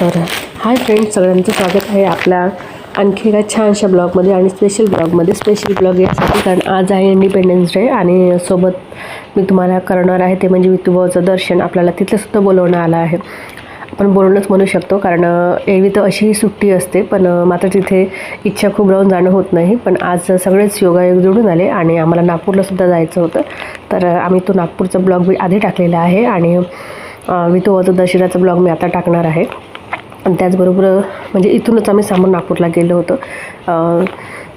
तर hi friends सगळ्यांचं स्वागत आहे आपल्या आणखी एका छानशा ब्लॉगमध्ये आणि स्पेशल ब्लॉगमध्ये. स्पेशल ब्लॉग यासाठी कारण आज आहे इंडिपेंडन्स डे आणि सोबत मी तुम्हाला करणार आहे ते म्हणजे विठुबाचं दर्शन. आपल्याला तिथलंसुद्धा बोलवणं आलं आहे. आपण बोलणंच म्हणू शकतो कारण एवी एरवी तर अशीही सुट्टी असते पण मात्र तिथे इच्छा खूप राहून जाणं होत नाही. पण आज सगळेच योगायोग जोडून आले आणि आम्हाला नागपूरलासुद्धा जायचं होतं. तर आम्ही तो नागपूरचा ब्लॉग मी आधी टाकलेला आहे आणि अ, विठुबाचं दर्शनाचा ब्लॉग मी आता टाकणार आहे. आणि त्याचबरोबर म्हणजे इथूनच आम्ही सामान नागपूरला गेलो होतो.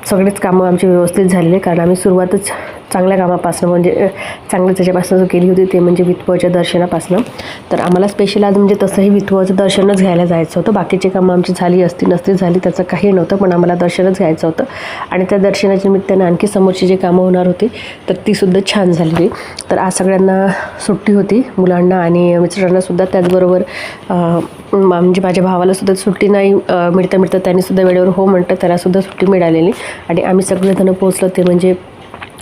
सगळेच कामं आमचे व्यवस्थित झालेले कारण आम्ही सुरुवातच चांगल्या कामापासून म्हणजे चांगल्या त्याच्यापासून जो केली होती ते म्हणजे विठुबाच्या दर्शनापासून. तर आम्हाला स्पेशल आज म्हणजे तसंही विठुबाचं दर्शनच घ्यायला जायचं होतं. बाकीची कामं आमची झाली असती नसती झाली त्याचं काही नव्हतं पण आम्हाला दर्शनच घ्यायचं होतं. आणि त्या दर्शनाच्या निमित्तानं आणखी समोरची जी कामं होणार होती तर तीसुद्धा छान झालेली. तर आज सगळ्यांना सुट्टी होती मुलांना आणि मिस्टरांनासुद्धा त्याचबरोबर म्हणजे माझ्या भावालासुद्धा सुट्टी नाही मिळता मिळता त्यांनीसुद्धा वेळेवर हो म्हणतं त्यालासुद्धा सुट्टी मिळालेली. आणि आम्ही सगळेजण पोहोचलो ते म्हणजे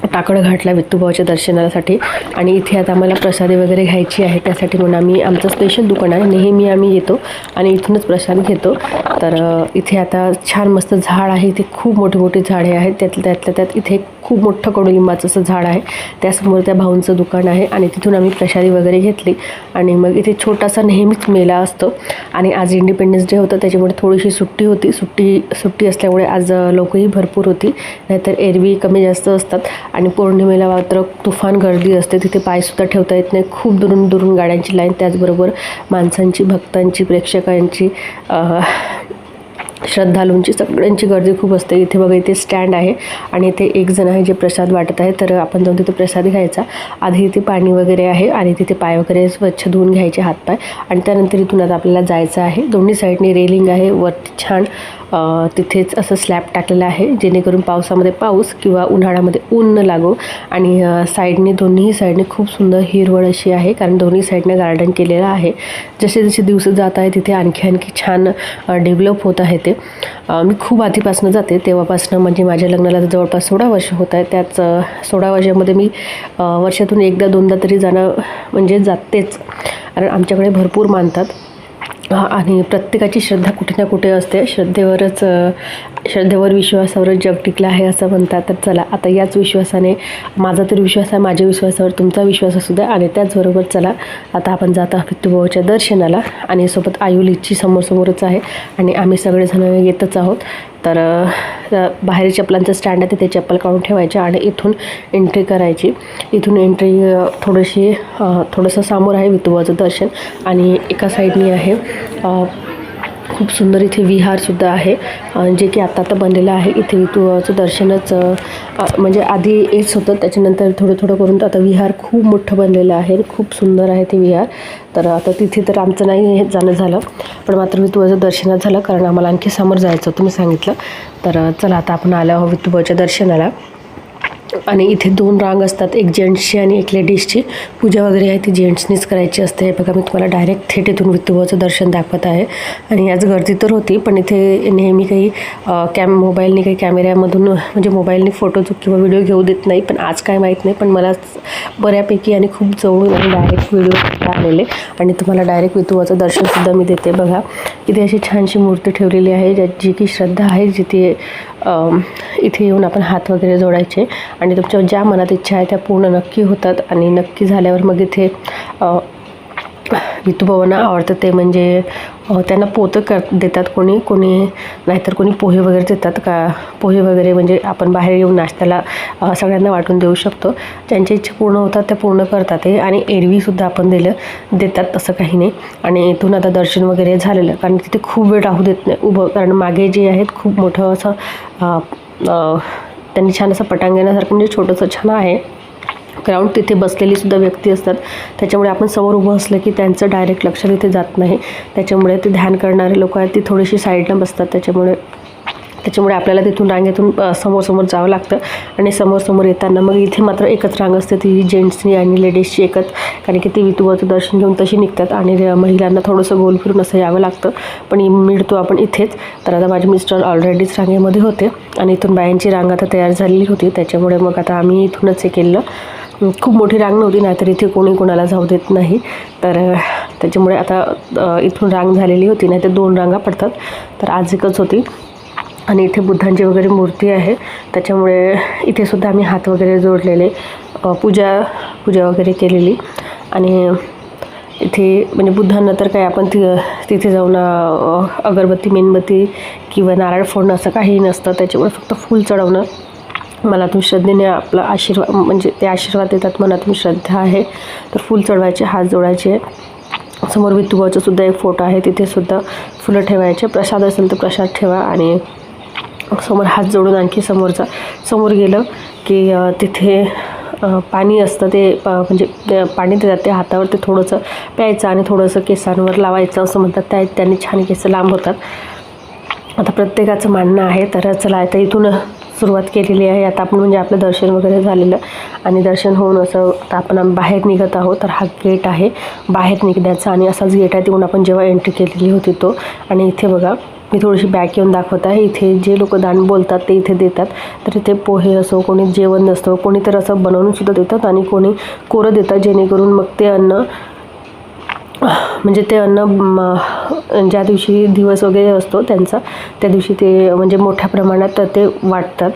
टाकडघाटला घाटला दर्शनासाठी. आणि इथे आता आम्हाला प्रसादी वगैरे घ्यायची आहे त्यासाठी म्हणून आम्ही आमचं स्पेशल दुकान आहे. नेहमी आम्ही येतो आणि इथूनच प्रसाद घेतो. तर इथे आता छान मस्त झाड आहे. इथे खूप मोठी मोठी झाडे आहेत. त्यातल्या त्यातल्या त्यात इथे खूप मोठं कडुलिंबाचं असं झाड आहे. त्यासमोर त्या भाऊंचं दुकान आहे आणि तिथून आम्ही प्रसादी वगैरे घेतली. आणि मग इथे छोटासा नेहमीच मेला असतो. आणि आज इंडिपेंडन्स डे होतं त्याच्यामुळे थोडीशी सुट्टी होती. सुट्टी सुट्टी असल्यामुळे आज लोकही भरपूर होती. नाहीतर एरवी कमी जास्त असतात. आणि पौर्णिमेला मात्र तुफान गर्दी असते. तिथे पायसुद्धा ठेवता येत नाही. खूप दुरून दुरून गाड्यांची लाईन. त्याचबरोबर माणसांची भक्तांची प्रेक्षकांची श्रद्धालूंची सगळ्यांची गर्दी खूप असते. इथे बघा इथे स्टँड आहे आणि इथे एक जण आहे जे प्रसाद वाटत आहे. तर आपण जाऊन तिथे प्रसाद घ्यायचा. आधी इथे पाणी वगैरे आहे आणि तिथे पाय वगैरे स्वच्छ धुवून घ्यायचे हातपाय. आणि त्यानंतर इथून आता आपल्याला जायचं आहे. दोन्ही साईडने रेलिंग आहे. वरती छान तिथेच असं स्लॅब टाकलेलं आहे जेणेकरून पावसामध्ये पाऊस किंवा उन्हाळ्यामध्ये ऊन न लागो. आणि साईडने दोन्ही साईडने खूप सुंदर हिरवळ अशी आहे कारण दोन्ही साईडने गार्डन केलेलं आहे. जसे जसे दिवस जात आहे तिथे आणखी आणखी छान डेव्हलप होत आहे ते. मी खूप आधीपासून जाते तेव्हापासून म्हणजे माझ्या लग्नाला जवळपास सोळा वर्ष होत आहे. त्याच सोळा वर्षामध्ये मी वर्षातून एकदा दोनदा तरी जाणं म्हणजे जातेच. कारण आमच्याकडे भरपूर मानतात. आणि प्रत्येकाची श्रद्धा कुठे ना कुठे असते. श्रद्धेवरच श्रद्धेवर विश्वासावरच जग टिकलं आहे असं म्हणतात. तर चला आता याच विश्वासाने माझा तर विश्वास आहे माझ्या विश्वासावर तुमचा विश्वास असू द्या आणि त्याचबरोबर चला आता आपण जात आहोत विठ्ठुभाऊच्या दर्शनाला. आणि सोबत आयुलीची समोरसमोरच आहे. आणि आम्ही सगळेजण येतच आहोत. तर बाहेर चप्पलांचं स्टँड आहे तिथे चप्पल काढून ठेवायची आणि इथून एंट्री करायची. इथून एंट्री थोडीशी थोडंसं समोर आहे वितुबाचं दर्शन. आणि एका साईडनी आहे खूप सुंदर इथे विहारसुद्धा आहे. जे की आत्ता आता बनलेलं आहे. इथे तुळाचं दर्शनच म्हणजे आधी येच होतं. त्याच्यानंतर थोडं थोडं करून आता विहार खूप मोठं बनलेलं आहे. खूप सुंदर आहे ते विहार. तर आता तिथे तर आमचं नाही हे जाणं झालं. पण मात्र विठुबाचं दर्शनात झालं. कारण आम्हाला आणखी समोर जायचं होतं मी सांगितलं. तर चला आता आपण आलो आहोत विठुबाच्या दर्शनाला. आणि इथे दोन रांग असतात एक जेंट्सची आणि एक लेडीजची पूजा वगैरे आहे ती जेंट्सनीच करायची असते. हे बघा मी तुम्हाला डायरेक्ट थेट इथून विठुबाचं दर्शन दाखवत आहे. आणि याच गर्दी तर होती पण इथे नेहमी काही कॅम मोबाईलने काही कॅमेऱ्यामधून म्हणजे मोबाईलने फोटो किंवा व्हिडिओ घेऊ देत नाही. पण आज काय माहीत नाही पण मला बऱ्यापैकी आणि खूप जवळून आणि डायरेक्ट व्हिडिओ आलेले आणि तुम्हाला डायरेक्ट विठुबाचं दर्शनसुद्धा मी देते. बघा इथे अशी छानशी मूर्ती ठेवलेली आहे ज्या जी की श्रद्धा आहे जिथे इथे येऊन आपण हात वगैरे जोडायचे. आणि तुमच्या ज्या मनात इच्छा आहे त्या पूर्ण नक्की होतात. आणि नक्की झाल्यावर मग इथे विठुबाबांना आवडतं ते म्हणजे त्यांना पोतं कर देतात कोणी कोणी नाहीतर कोणी पोहे वगैरे देतात का? पोहे वगैरे म्हणजे आपण बाहेर येऊन नाश्त्याला सगळ्यांना वाटून देऊ शकतो. ज्यांच्या इच्छा पूर्ण होतात त्या पूर्ण करतात. हे आणि एरवीसुद्धा आपण दिलं देतात तसं काही नाही. आणि इथून आता दर्शन वगैरे झालेलं कारण तिथे खूप वेळ राहू देत नाही उभं कारण मागे जे आहेत खूप मोठं असं त्यांनी छान असं पटांगणासारखं म्हणजे छोटंसं छान आहे. ग्राउंड तिथे बसलेली सुद्धा व्यक्ती असतात. त्याच्यामुळे आपण समोर उभं असलं की त्यांचं डायरेक्ट लक्ष तिथे जात नाही. त्याच्यामुळे ते ध्यान करणारे लोक आहेत ती थोडीशी साईडला बसतात. त्याच्यामुळे त्याच्यामुळे आपल्याला तिथून रांगेतून समोरसमोर समोर समोर जावं लागतं. आणि समोर समोर येताना मग इथे मात्र एकच रांग असते ती जेंट्सनी आणि लेडीजची एकच. कारण की ती विठुबाचं दर्शन घेऊन तशी निघतात आणि महिलांना थोडंसं गोल फिरून असं यावं लागतं. पण मिळतो आपण इथेच. तर आता माझे मिस्टर ऑलरेडीच रांगेमध्ये होते. आणि इथून बायांची रांग आता तयार झालेली होती. त्याच्यामुळे मग आता आम्ही इथूनच हे केलं. खूप मोठी रांग नव्हती नाहीतर इथे कोणी कोणाला जाऊ देत नाही. तर त्याच्यामुळे आता इथून रांग झालेली होती नाही तर दोन रांगा पडतात. तर आज एकच होती. आणि इथे बुद्धांची वगैरे मूर्ती आहे. त्याच्यामुळे इथेसुद्धा आम्ही हात वगैरे जोडलेले पूजा पूजा वगैरे केलेली. आणि इथे म्हणजे बुद्धांना तर काय आपण ति तिथे जाऊन अगरबत्ती मेणबत्ती किंवा नारळ फोडणं असं काहीही नसतं. त्याच्यामुळे फक्त फूल चढवणं. मनातून श्रद्धेने आपला आशीर्वाद म्हणजे ते आशीर्वाद देतात मनातून श्रद्धा आहे. तर फूल चढवायचे हात जोडायचे. समोर विठुबाचा सुद्धा एक फोटो आहे तिथे सुद्धा फुलं ठेवायचे. प्रसाद असेल तर प्रसाद ठेवा आणि समोर हात जोडून आणखी समोरचा समोर गेलं की तिथे पाणी असतं ते प- म्हणजे पाणी देतात ते हातावर ते थोडंसं प्यायचं आणि थोडंसं केसांवर लावायचं असं म्हणतात. त्या त्यांनी छान केस लांब होतात. आता प्रत्येकाचं मानणं आहे तर चला आता इथून सुरुवात केलेली आहे. आता आपण म्हणजे आपलं दर्शन वगैरे झालेलं आणि दर्शन होऊन असं आता आपण बाहेर निघत आहोत. तर हा गेट आहे. बाहेर निघण्याचा आणि असाच गेट आहे तिकडून आपण जेव्हा एंट्री केलेली होती तो. आणि इथे बघा मी थोडीशी बॅक येऊन दाखवत आहे. इथे जे लोक दान बोलतात ते इथे देतात. तर इथे पोहे असो कोणी जेवण नसतं कोणी तर असं बनवून सुद्धा देतात आणि कोणी कोरं देतात जेणेकरून मग ते अन्न म्हणजे ते अन्न ज्या दिवशी दिवस वगैरे असतो त्यांचा त्या दिवशी ते म्हणजे मोठ्या प्रमाणात ते वाटतात.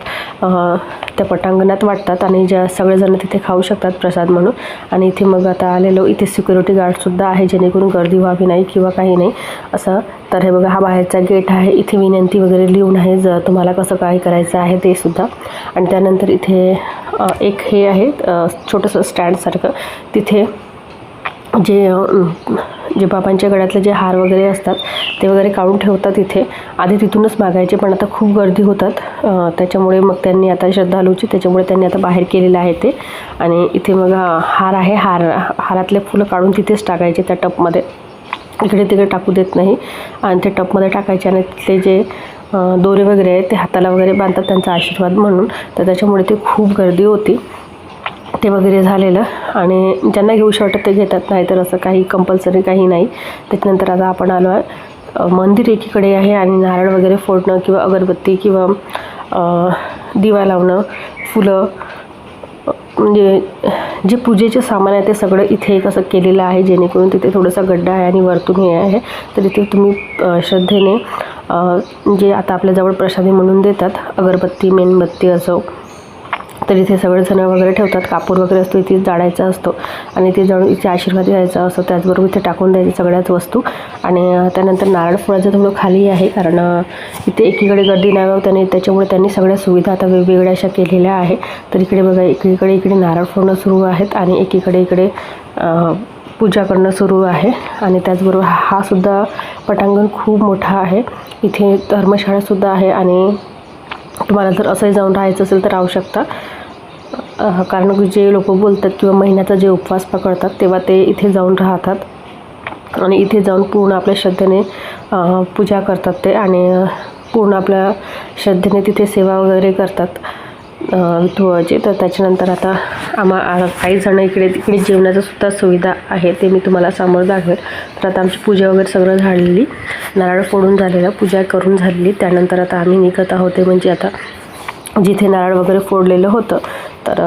त्या पटांगणात वाटतात आणि ज्या सगळेजण तिथे खाऊ शकतात प्रसाद म्हणून. आणि इथे मग आता आलेलो इथे सिक्युरिटी गार्डसुद्धा आहे जेणेकरून गर्दी व्हावी नाही किंवा काही नाही. असं तर हे बघा हा बाहेरचा गेट आहे. इथे विनंती वगैरे लिहून आहे जर तुम्हाला कसं काय करायचं आहे ते सुद्धा. आणि त्यानंतर इथे एक हे आहे छोटंसं स्टँडसारखं तिथे जे जे बाबांच्या गळ्यातले जे हार वगैरे असतात ते वगैरे काढून ठेवतात इथे. आधी तिथूनच मागायचे पण आता खूप गर्दी होतात. त्याच्यामुळे मग त्यांनी आता श्रद्धालूची त्याच्यामुळे त्यांनी आता बाहेर केलेलं आहे ते. आणि इथे मग हार आहे. हार हारातले फुलं काढून तिथेच टाकायचे त्या टपमध्ये. इकडे तिकडे टाकू देत नाही. आणि ते टपमध्ये टाकायचे आणि तिथले जे दोरे वगैरे आहेत ते हाताला वगैरे बांधतात त्यांचा आशीर्वाद म्हणून. तर त्याच्यामुळे ते खूप गर्दी होती. ते वगैरे झालेलं आणि ज्यांना घेऊ वाटत ते घेतात नाही तर असं काही कंपल्सरी काही नाही. त्याच्यानंतर आता आपण आलो आहे मंदिर एकीकडे आहे आणि नारळ वगैरे फोडणं किंवा अगरबत्ती किंवा दिवा लावणं फुलं म्हणजे जे पूजेचे सामान आहे ते सगळं इथे एक असं केलेलं आहे जेणेकरून तिथे थोडासा गड्डा आहे आणि वरतून हे आहे. तर इथे तुम्ही श्रद्धेने जे आता आपल्याजवळ प्रसादी म्हणून देतात अगरबत्ती मेणबत्ती असो तर इथे सगळेजण वगैरे ठेवतात. कापूर वगैरे असतो इथे जाळायचा असतो. आणि ते जाळून इथे आशीर्वाद घ्यायचा असतो. त्याचबरोबर इथे टाकून द्यायची सगळ्याच वस्तू. आणि त्यानंतर नारळ फुलाचं थोडं खाली आहे. कारण इथे एकीकडे गर्दी नाही त्याने त्याच्यामुळे त्यांनी सगळ्या सुविधा आता वेगवेगळ्या अशा केलेल्या आहे तर इकडे बघा एकीकडे इकडे नारळ फोडणं सुरू आहेत. आणि एकीकडे इकडे पूजा करणं सुरू आहे. आणि त्याचबरोबर हा सुद्धा पटांगण खूप मोठा आहे. इथे धर्मशाळासुद्धा आहे. आणि तुम्हाला जर असंही जाऊन राहायचं असेल तर राहू शकता. कारण की जे लोक बोलतात किंवा महिन्याचा जे उपवास पकडतात तेव्हा ते इथे जाऊन राहतात. आणि इथे जाऊन पूर्ण आपल्या श्रद्धेने पूजा करतात ते आणि पूर्ण आपल्या श्रद्धेने तिथे सेवा वगैरे करतात. अह, तर त्याच्यानंतर आता आम्हा काही जण इकडे तिकडे जेवणाचं सुद्धा सुविधा आहे ते मी तुम्हाला समोर दाखवेल. तर आता आमची पूजा वगैरे सगळं झालेली. नारळ फोडून झालेलं पूजा करून झालेली. त्यानंतर आता आम्ही निघत आहोत म्हणजे आता जिथे नारळ वगैरे फोडलेलं होतं. तर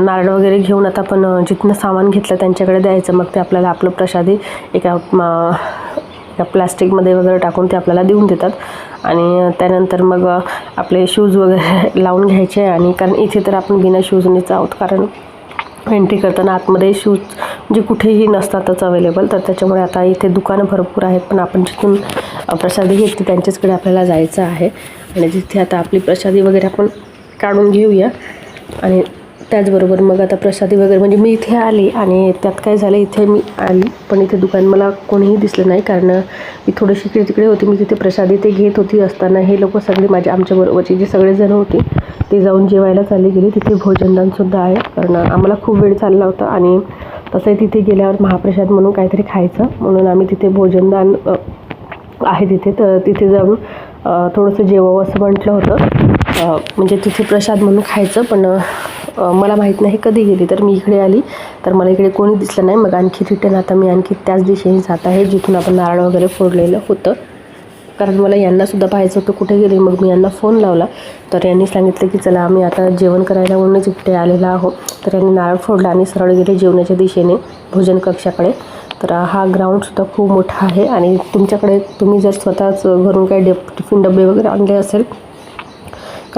नारळ वगैरे घेऊन आता आपण जिथनं सामान घेतलं त्यांच्याकडे द्यायचं. मग ते आपल्याला आपलं प्रसादी एका प्लास्टिकमध्ये वगैरे टाकून ते आपल्याला देऊन देतात. आणि त्यानंतर मग आपले शूज वगैरे लावून घ्यायचे आणि कारण इथे तर आपण बिना शूजनेच आहोत कारण एंट्री करताना आतमध्ये शूज जे कुठेही नसतातच अवेलेबल तर त्याच्यामुळे आता इथे दुकानं भरपूर आहेत पण आपण जिथून प्रसादी घेतली त्यांच्याचकडे आपल्याला जायचं आहे. आणि जिथे आता आपली प्रसादी वगैरे आपण काढून घेऊया. आणि त्याचबरोबर मग आता प्रसादी वगैरे म्हणजे मी इथे आली आणि त्यात काय झालं इथे मी आली. पण इथे दुकान मला कोणीही दिसलं नाही कारण मी थोडीशी इकडे तिकडे होती. मी तिथे प्रसादी ते घेत होती असताना हे लोक सगळे माझ्या आमच्याबरोबरचे जे सगळेजण होते ते जाऊन जेवायला चालले गेले. तिथे भोजनदानसुद्धा आहे. कारण आम्हाला खूप वेळ चालला होता आणि तसंही तिथे गेल्यावर महाप्रसाद म्हणून काहीतरी खायचं. म्हणून आम्ही तिथे भोजनदान आहे तिथे. तर तिथे जाऊन थोडंसं जेवावं असं म्हटलं होतं. म्हणजे तिथे प्रसाद म्हणून खायचं. पण मला माहीत नाही कधी गेली तर मी इकडे आली. तर मला इकडे कोणी दिसलं नाही. मग आणखी रिटर्न आता मी आणखी त्याच दिशेने जात आहे जिथून आपण नारळ वगैरे फोडलेलं होतं. कारण मला यांनासुद्धा पाहायचं होतं कुठे गेले. मग मी यांना फोन लावला. तर यांनी सांगितलं की चला आम्ही आता जेवण करायला म्हणूनच इकडे आलेलो आहोत. तर यांनी नारळ फोडला आणि सरळ गेले जेवणाच्या दिशेने भोजन कक्षाकडे. तर हा ग्राउंडसुद्धा खूप मोठा आहे. आणि तुमच्याकडे तुम्ही जर स्वतःच घरून काही डे टिफिन डबे वगैरे आणले असेल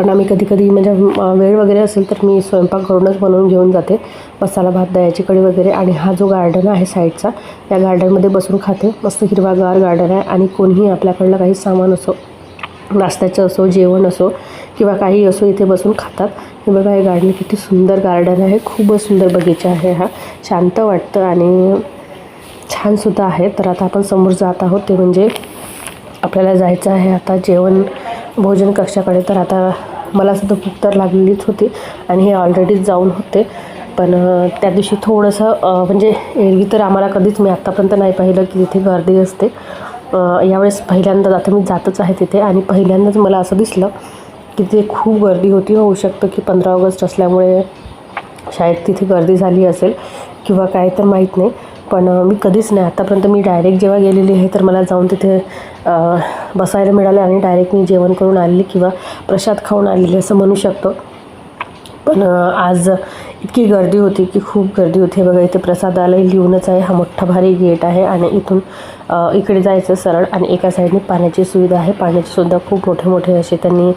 कारण आम्ही कधी कधी म्हणजे वेळ वगैरे असेल तर मी स्वयंपाक करूनच बनवून घेऊन जाते. मसाला भात दह्याची कढी वगैरे आणि हा जो गार्डन आहे साईडचा या गार्डनमध्ये बसून खाते. मस्त हिरवागार गार्डन आहे आणि कोणीही आपल्याकडलं काही सामान असो नाश्त्याचं असो जेवण असो किंवा काही असो इथे बसून खातात. हे बघा हे गार्डन किती सुंदर गार्डन आहे. खूपच सुंदर बगीचा आहे हा. शांत वाटतं आणि छानसुद्धा आहे. तर आता आपण समोर जात आहोत. ते म्हणजे आपल्याला जायचं आहे आता जेवण भोजन कक्षाकडे. तर आता मला सुद्धा भूक तर लागलेलीच होती आणि हे ऑलरेडीच जाऊन होते. पण त्या दिवशी थोडंसं म्हणजे एरवी तर आम्हाला कधीच मी आत्तापर्यंत नाही पाहिलं की तिथे गर्दी असते. यावेळेस पहिल्यांदाच आता मी जातच आहे तिथे आणि पहिल्यांदाच मला असं दिसलं की तिथे खूप गर्दी होती. होऊ शकतं की पंधरा ऑगस्ट असल्यामुळे शाळेत तिथे गर्दी झाली असेल किंवा काय तर माहीत नाही. पण मी कधीच नाही. आत्तापर्यंत मी डायरेक्ट जेव्हा गेलेली आहे तर मला जाऊन तिथे बसायला मिळालं आणि डायरेक्ट मी जेवण करून आलेली किंवा प्रसाद खाऊन आलेली असं म्हणू शकतो. पण आज इतकी गर्दी होती की खूप गर्दी होती. हे बघा इथे प्रसादालय लिहूनच आहे. हा मोठा भारी गेट आहे आणि इथून इकडे जायचं सरळ आणि एका साईडने पाण्याची सुविधा आहे. पाण्याची सुद्धा खूप मोठे मोठे असे त्यांनी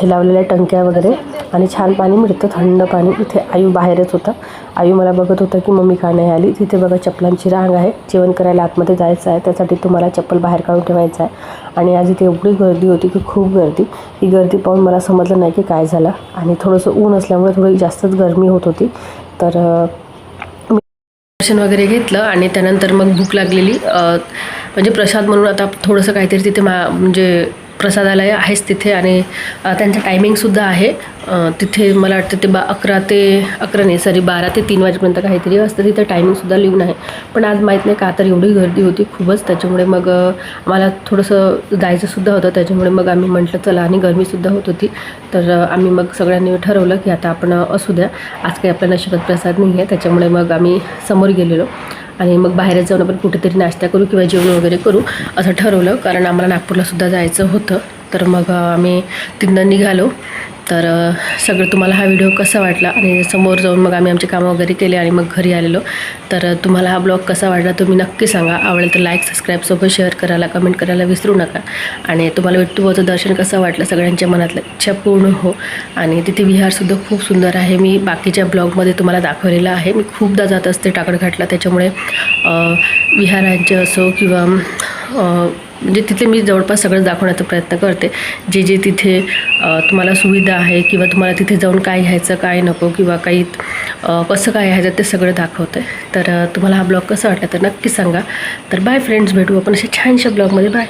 हे लावलेल्या टंक्या वगैरे आणि छान पाणी मिळतं. थंड पाणी. इथे आयू बाहेरच होता. आयू मला बघत होता की मम्मी का नाही आली. तिथे बघा चपलांची रांग आहे. जेवण करायला आतमध्ये जायचं आहे. त्यासाठी तुम्हाला चप्पल बाहेर काढून ठेवायचं आहे. आणि आज इथे एवढी गर्दी होती की खूप गर्दी. ही गर्दी पाहून मला समजलं नाही की काय झालं. आणि थोडंसं ऊन असल्यामुळे थोडी जास्तच गरमी होत होती. तर दर्शन वगैरे घेतलं आणि त्यानंतर मग भूक लागलेली. म्हणजे प्रसाद म्हणून आता थोडंसं काहीतरी तिथे मा म्हणजे प्रसादालय आहेच तिथे आणि त्यांचं टायमिंगसुद्धा आहे. तिथे मला वाटतं ते बा अकरा ते अकरा नाही सॉरी बारा ते तीन वाजेपर्यंत काहीतरी असतं. तिथं टायमिंगसुद्धा लिहून आहे. पण आज माहीत नाही का तर एवढी गर्दी होती खूपच. त्याच्यामुळे मग मला थोडंसं जायचंसुद्धा होतं. त्याच्यामुळे मग आम्ही म्हटलं चला आणि गरमीसुद्धा होत होती. तर आम्ही मग सगळ्यांनी ठरवलं की आता आपण असू द्या. आज काही आपल्या नशिबात प्रसाद नाही आहे त्याच्यामुळे मग आम्ही समोर गेलेलो. आणि मग बाहेरच जाऊन आपण कुठेतरी नाश्ता करू किंवा जेवण वगैरे करू असं ठरवलं. कारण आम्हाला नागपूरला सुद्धा जायचं होतं. तर मग आम्ही तिथनं निघालो. तर सगळं तुम्हाला हा व्हिडिओ कसा वाटला? आणि समोर जाऊन मग आम्ही आमचे कामं वगैरे केले आणि मग घरी आलेलो. तर तुम्हाला हा ब्लॉग कसा वाटला तुम्ही नक्की सांगा. आवडेल तर लाईक सबस्क्राईब सोबत शेअर करायला कमेंट करायला विसरू नका. आणि तुम्हाला विठ्ठुबाचं दर्शन कसं वाटलं सगळ्यांच्या मनातलं इच्छा पूर्ण हो. आणि तिथे विहारसुद्धा खूप सुंदर आहे. मी बाकीच्या ब्लॉगमध्ये तुम्हाला दाखवलेलं आहे. मी खूपदा जात असते टाकडघाटला त्याच्यामुळे विहारांचे असो किंवा म्हणजे तिथे मी जवळपास सगळं दाखवण्याचा प्रयत्न करते. जे जे तिथे तुम्हाला सुविधा आहे किंवा तुम्हाला तिथे जाऊन काय घ्यायचं काय नको किंवा काही कसं काय घ्यायचं ते सगळं दाखवते. तर तुम्हाला हा ब्लॉग कसा वाटला तर नक्की सांगा. तर बाय फ्रेंड्स भेटू आपण अशा छानशा ब्लॉगमध्ये. बाय